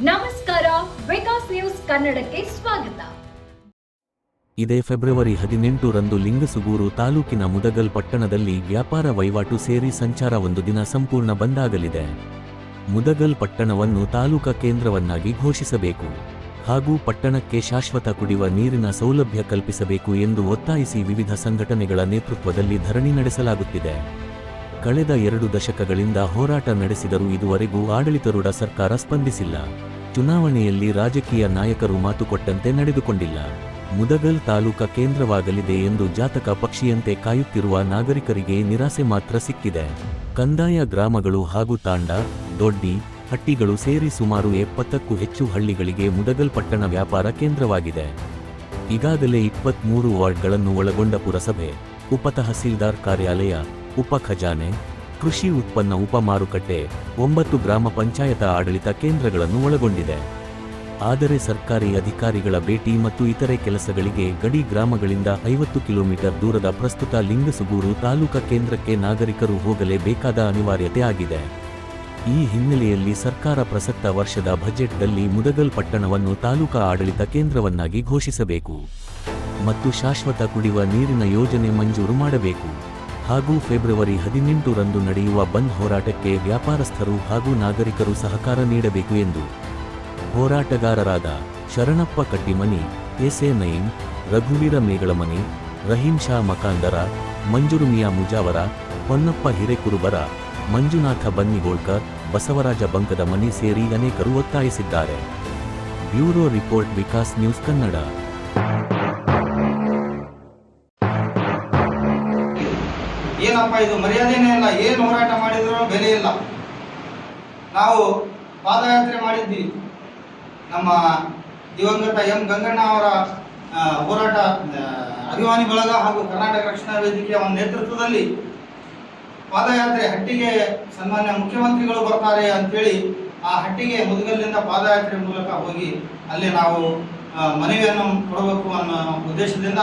ನಮಸ್ಕಾರ ವಿಕಾಸ್ ನ್ಯೂಸ್ ಕನ್ನಡಕ್ಕೆ ಸ್ವಾಗತ. ಇದೇ ಫೆಬ್ರವರಿ ಹದಿನೆಂಟು ರಂದು ಲಿಂಗಸುಗೂರು ತಾಲೂಕಿನ ಮುದಗಲ್ ಪಟ್ಟಣದಲ್ಲಿ ವ್ಯಾಪಾರ ವಹಿವಾಟು ಸೇರಿ ಸಂಚಾರ ಒಂದು ದಿನ ಸಂಪೂರ್ಣ ಬಂದಾಗಲಿದೆ ಮುದಗಲ್ ಪಟ್ಟಣವನ್ನು ತಾಲೂಕಾ ಕೇಂದ್ರವನ್ನಾಗಿ ಘೋಷಿಸಬೇಕು. ಹಾಗೂ ಪಟ್ಟಣಕ್ಕೆ ಶಾಶ್ವತ ಕುಡಿಯುವ ನೀರಿನ ಸೌಲಭ್ಯ ಕಲ್ಪಿಸಬೇಕು ಎಂದು ಒತ್ತಾಯಿಸಿ ವಿವಿಧ ಸಂಘಟನೆಗಳ ನೇತೃತ್ವದಲ್ಲಿ ಧರಣಿ ನಡೆಸಲಾಗುತ್ತಿದೆ. ಕಳೆದ ಎರಡು ದಶಕಗಳಿಂದ ಹೋರಾಟ ನಡೆಸಿದರೂ ಇದುವರೆಗೂ ಆಡಳಿತರೂಢ ಸರ್ಕಾರ ಸ್ಪಂದಿಸಿಲ್ಲ. ಚುನಾವಣೆಯಲ್ಲಿ ರಾಜಕೀಯ ನಾಯಕರು ಮಾತುಕೊಟ್ಟಂತೆ ನಡೆದುಕೊಂಡಿಲ್ಲ. ಮುದಗಲ್ ತಾಲೂಕ ಕೇಂದ್ರವಾಗಲಿದೆ ಎಂದು ಜಾತಕ ಪಕ್ಷಿಯಂತೆ ಕಾಯುತ್ತಿರುವ ನಾಗರಿಕರಿಗೆ ನಿರಾಸೆ ಮಾತ್ರ ಸಿಕ್ಕಿದೆ. ಕಂದಾಯ ಗ್ರಾಮಗಳು ಹಾಗೂ ತಾಂಡ, ದೊಡ್ಡಿ, ಹಟ್ಟಿಗಳು ಸೇರಿ ಸುಮಾರು ಎಪ್ಪತ್ತಕ್ಕೂ ಹೆಚ್ಚು ಹಳ್ಳಿಗಳಿಗೆ ಮುದಗಲ್ ಪಟ್ಟಣ ವ್ಯಾಪಾರ ಕೇಂದ್ರವಾಗಿದೆ. ಈಗಾಗಲೇ ಇಪ್ಪತ್ಮೂರು ವಾರ್ಡ್ಗಳನ್ನು ಒಳಗೊಂಡ ಪುರಸಭೆ, ಉಪ ತಹಸೀಲ್ದಾರ್ ಕಾರ್ಯಾಲಯ ಉಪ ಖಜಾನೆ, ಕೃಷಿ ಉತ್ಪನ್ನ ಉಪ ಮಾರುಕಟ್ಟೆ, ಒಂಬತ್ತು ಗ್ರಾಮ ಪಂಚಾಯತ ಆಡಳಿತ ಕೇಂದ್ರಗಳನ್ನು ಒಳಗೊಂಡಿದೆ. ಆದರೆ ಸರ್ಕಾರಿ ಅಧಿಕಾರಿಗಳ ಭೇಟಿ ಮತ್ತು ಇತರೆ ಕೆಲಸಗಳಿಗೆ ಗಡಿ ಗ್ರಾಮಗಳಿಂದ ಐವತ್ತು ಕಿಲೋಮೀಟರ್ ದೂರದ ಪ್ರಸ್ತುತ ಲಿಂಗಸುಗೂರು ತಾಲೂಕಾ ಕೇಂದ್ರಕ್ಕೆ ನಾಗರಿಕರು ಹೋಗಲೇಬೇಕಾದ ಅನಿವಾರ್ಯತೆ ಆಗಿದೆ. ಈ ಹಿನ್ನೆಲೆಯಲ್ಲಿ ಸರ್ಕಾರ ಪ್ರಸಕ್ತ ವರ್ಷದ ಬಜೆಟ್ನಲ್ಲಿ ಮುದಗಲ್ ಪಟ್ಟಣವನ್ನು ತಾಲೂಕಾ ಆಡಳಿತ ಕೇಂದ್ರವನ್ನಾಗಿ ಘೋಷಿಸಬೇಕು. ಮತ್ತು ಶಾಶ್ವತ ಕುಡಿಯುವ ನೀರಿನ ಯೋಜನೆ ಮಂಜೂರು ಮಾಡಬೇಕು. ಹಾಗೂ ಫೆಬ್ರವರಿ ಹದಿನೆಂಟು ರಂದು ನಡೆಯುವ ಬಂದ್ ಹೋರಾಟಕ್ಕೆ ವ್ಯಾಪಾರಸ್ಥರು ಹಾಗೂ ನಾಗರಿಕರು ಸಹಕಾರ ನೀಡಬೇಕು ಎಂದು ಹೋರಾಟಗಾರರಾದ ಶರಣಪ್ಪ ಕಟ್ಟಿಮನಿ, ಎಸ್ಎ ನಯೀಂ, ರಘುವೀರ ಮೇಗಳಮನಿ, ರಹೀಂ ಶಾ ಮಕಾಂದರ, ಮಂಜುರು ಮಿಯಾ ಮುಜಾವರ, ಹೊನ್ನಪ್ಪ ಹಿರೇಕುರುಬರ, ಮಂಜುನಾಥ ಬನ್ನಿಗೋಳ್ಕರ್, ಬಸವರಾಜ ಬಂಕದ ಮನಿ ಸೇರಿ ಅನೇಕರು ಒತ್ತಾಯಿಸಿದ್ದಾರೆ. Bureau report Vikas news Kannada. ಏನಪ್ಪ ಇದು ಮರ್ಯಾದೆನೇ ಇಲ್ಲ. ಏನು ಹೋರಾಟ ಮಾಡಿದ್ರು ಬೆಲೆ ಇಲ್ಲ. ನಾವು ಪಾದಯಾತ್ರೆ ಮಾಡಿದ್ವಿ. ನಮ್ಮ ದಿವಂಗತ ಎಂ ಗಂಗಣ್ಣ ಅವರ ಹೋರಾಟ ಅಭಿಮಾನಿ ಬಳಗ ಹಾಗೂ ಕರ್ನಾಟಕ ರಕ್ಷಣಾ ವೇದಿಕೆಯ ಒಂದು ನೇತೃತ್ವದಲ್ಲಿ ಪಾದಯಾತ್ರೆ ಹಟ್ಟಿಗೆ ಸನ್ಮಾನ್ಯ ಮುಖ್ಯಮಂತ್ರಿಗಳು ಬರ್ತಾರೆ ಅಂತೇಳಿ ಆ ಹಟ್ಟಿಗೆ ಮುದುಗಲ್ಲಿಂದ ಪಾದಯಾತ್ರೆ ಮೂಲಕ ಹೋಗಿ ಅಲ್ಲಿ ನಾವು ಮನವಿಯನ್ನು ಕೊಡಬೇಕು ಅನ್ನೋ ಉದ್ದೇಶದಿಂದ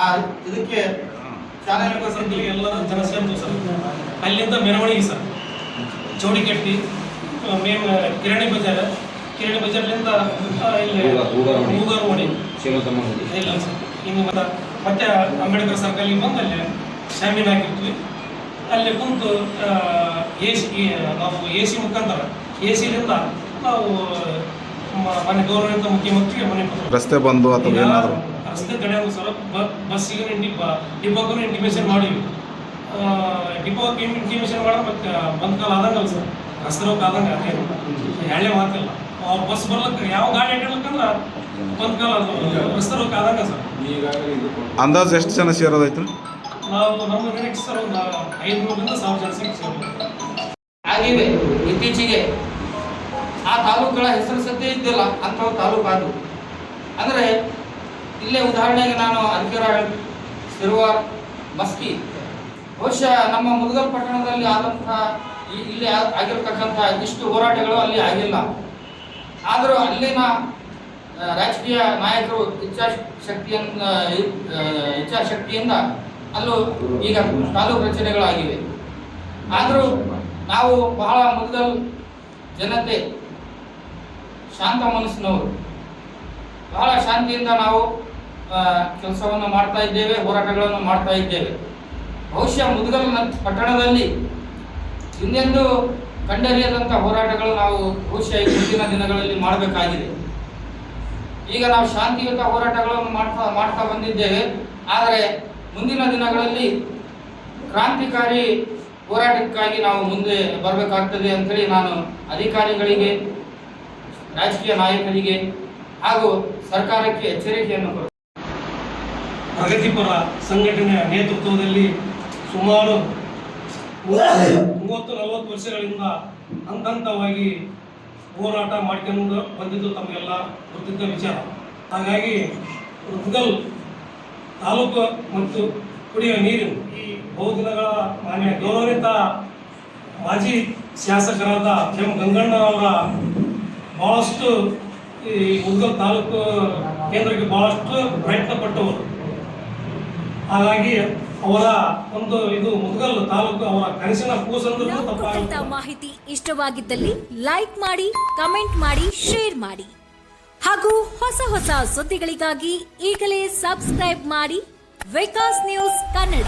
ಆ ಇದಕ್ಕೆ ಚಾಲನೆ ಸರ್ಕಲ್ ಎಲ್ಲ ಜನ ಸೇರ್ತು ಸರ್ ಅಲ್ಲಿಂದ ಮೆರವಣಿಗೆ ಸರ್. ಜೋಡಿಕಟ್ಟಿ ಆ, ಮೇನ್ ಕಿರಾಣಿ ಬಜಾರ್. ಕಿರಾಣಿ ಬಜಾರ್ಲಿಂದ ಇಲ್ಲಿ ಶಿವತಮ್ಮಂಗಡಿ ಇಲ್ಲ ಸರ್. ಇನ್ನು ಮತ್ತೆ ಅಂಬೇಡ್ಕರ್ ಸರ್ಕಲ್ಗೆ ಬಂದು ಅಲ್ಲಿ ಶಾಮೀನ್ ಹಾಕಿರ್ತೀವಿ ಅಲ್ಲಿ ಕುಂತು ಎ ಸಿ ನಾವು ಎ ಸಿ ಮುಖಾಂತರ ಎ ಸಿಲಿಂದ ನಾವು ಮನೆ ಗೌರವಿತ ಮುಖ್ಯಮಂತ್ರಿಗೆ ಮನೆ ಕೊಡ್ತೀವಿ. ರಸ್ತೆ ಬಂದು ಅಥವಾ ಏನಾದರೂ? ರಸ್ತೆ ತಡೆಯೋದು ಸರ್ ಬಸ್ ಬಸ್ಸಿಗೆ ಇಂಟಿ ಡಿಪೋಗೂ ಇಂಟಿಮೇಷನ್ ಮಾಡಿವಿ. ಡಿಪೋಕ್ಕೆ ಇಂಟಿಮೇಷನ್ ಮಾಡಿದ್ರೆ ಮತ್ತೆ ಬಂದ್ ಕಾಲ ಆದಂಗಲ್ಲ ಸರ್. ರಸ್ತೆ ರೋಗ ಆದಂಗ ಎಳ್ಳೆ ಮಾತಿಲ್ಲ. ಅವ್ರ ಬಸ್ ಬರ್ಲಕ್ಕ ಯಾವ ಗಾಡಿ ಅಡ್ಡಿರ್ಲಕ್ಕಂದ್ರ ಬಂದ್ ಕಾಲ ಅದು ರಸ್ತೆ ರೋಗ ಆದಂಗ ಸರ್. ಅಂದಾಜು ಎಷ್ಟು ಜನ ಸೇರೋದಾಯ್ತು ನಾವು ನಮ್ಮ ನಿರೀಕ್ಷೆ ಸರ್ ಒಂದು ಐದುನೂರರಿಂದ ಸಾವಿರ ಜನ ಸಿಕ್ಕಿ ಸೇರ್ಬೋದು. ಆಗಿವೆ ಇತ್ತೀಚೆಗೆ ಆ ತಾಲೂಕುಗಳ ಹೆಸರು ಸದ್ಯ ಇದ್ದಿಲ್ಲ, ಅಂಥವು ತಾಲೂಕು ಅದು. ಅಂದರೆ, ಇಲ್ಲೇ ಉದಾಹರಣೆಗೆ ನಾನು ಅಧಿಕಾರ ಸಿರುವಾರ್, ಮಸ್ಕಿ. ಬಹುಶಃ ನಮ್ಮ ಮುದಗಲ್ ಪಟ್ಟಣದಲ್ಲಿ ಆದಂತಹ ಇಲ್ಲಿ ಆಗಿರ್ತಕ್ಕಂಥ ಇಷ್ಟು ಹೋರಾಟಗಳು ಅಲ್ಲಿ ಆಗಿಲ್ಲ. ಆದರೂ ಅಲ್ಲಿನ ರಾಜಕೀಯ ನಾಯಕರು ಇಚ್ಛಾ ಇಚ್ಛಾಶಕ್ತಿಯಿಂದ ಅಲ್ಲೂ ಈಗ ತಾಲೂಕು ರಚನೆಗಳಾಗಿವೆ. ಆದರೂ ನಾವು ಬಹಳ ಮುದಗಲ್ ಜನತೆ ಶಾಂತ ಮನಸ್ಸಿನವರು. ಬಹಳ ಶಾಂತಿಯಿಂದ ನಾವು ಕೆಲಸವನ್ನು ಮಾಡ್ತಾ ಇದ್ದೇವೆ, ಹೋರಾಟಗಳನ್ನು ಮಾಡ್ತಾ ಇದ್ದೇವೆ. ಬಹುಶಃ ಮುದಗಲ್ ಪಟ್ಟಣದಲ್ಲಿ ಹಿಂದೆಂದು ಕಂಡರಿಯದಂಥ ಹೋರಾಟಗಳು ನಾವು ಬಹುಶಃ ಮುಂದಿನ ದಿನಗಳಲ್ಲಿ ಮಾಡಬೇಕಾಗಿದೆ. ಈಗ ನಾವು ಶಾಂತಿಯುತ ಹೋರಾಟಗಳನ್ನು ಮಾಡ್ತಾ ಮಾಡ್ತಾ ಬಂದಿದ್ದೇವೆ. ಆದರೆ ಮುಂದಿನ ದಿನಗಳಲ್ಲಿ ಕ್ರಾಂತಿಕಾರಿ ಹೋರಾಟಕ್ಕಾಗಿ ನಾವು ಮುಂದೆ ಬರಬೇಕಾಗ್ತದೆ ಅಂತೇಳಿ ನಾನು ಅಧಿಕಾರಿಗಳಿಗೆ ರಾಜಕೀಯ ನಾಯಕರಿಗೆ ಹಾಗೂ ಸರ್ಕಾರಕ್ಕೆ ಎಚ್ಚರಿಕೆಯನ್ನು ಪ್ರಗತಿಪರ ಸಂಘಟನೆಯ ನೇತೃತ್ವದಲ್ಲಿ ಸುಮಾರು ಮೂವತ್ತು ನಲವತ್ತು ವರ್ಷಗಳಿಂದ ಹಂತ ಹಂತವಾಗಿ ಹೋರಾಟ ಮಾಡ್ಕೊಂಡು ಬಂದಿದ್ದು ತಮಗೆಲ್ಲ ಗೊತ್ತಿದ್ದ ವಿಚಾರ. ಹಾಗಾಗಿ ಮುದಗಲ್ ತಾಲೂಕು ಮತ್ತು ಕುಡಿಯುವ ನೀರು ಈ ಬಹುದಿನಗಳ ಮಾನ್ಯ ಗೌರವಿತ ಮಾಜಿ ಶಾಸಕರಾದ ಎಂ ಗಂಗಣ್ಣ ಬಹಳಷ್ಟು ಈ ಮುದಗಲ್ ತಾಲೂಕು ಕೇಂದ್ರಕ್ಕೆ ಬಹಳಷ್ಟು ಪ್ರಯತ್ನ ಪಟ್ಟವರು. ಹಾಗಾಗಿ ಅವರ ಒಂದು ಇದು ಮುದ್ಗಲ್ ತಾಲೂಕು ಅವರ ಕನಸಿನ ಕೂಸಂದ್ರು ನಾವು ಮಾಹಿತಿ ಇಷ್ಟವಾಗಿದ್ದಲ್ಲಿ ಲೈಕ್ ಮಾಡಿ ಕಮೆಂಟ್ ಮಾಡಿ ಶೇರ್ ಮಾಡಿ. ಹಾಗೂ ಹೊಸ ಹೊಸ ಸುದ್ದಿಗಳಿಗಾಗಿ ಈಗಲೇ ಸಬ್ಸ್ಕ್ರೈಬ್ ಮಾಡಿ. ವಿಕಾಸ್ ನ್ಯೂಸ್ ಕನ್ನಡ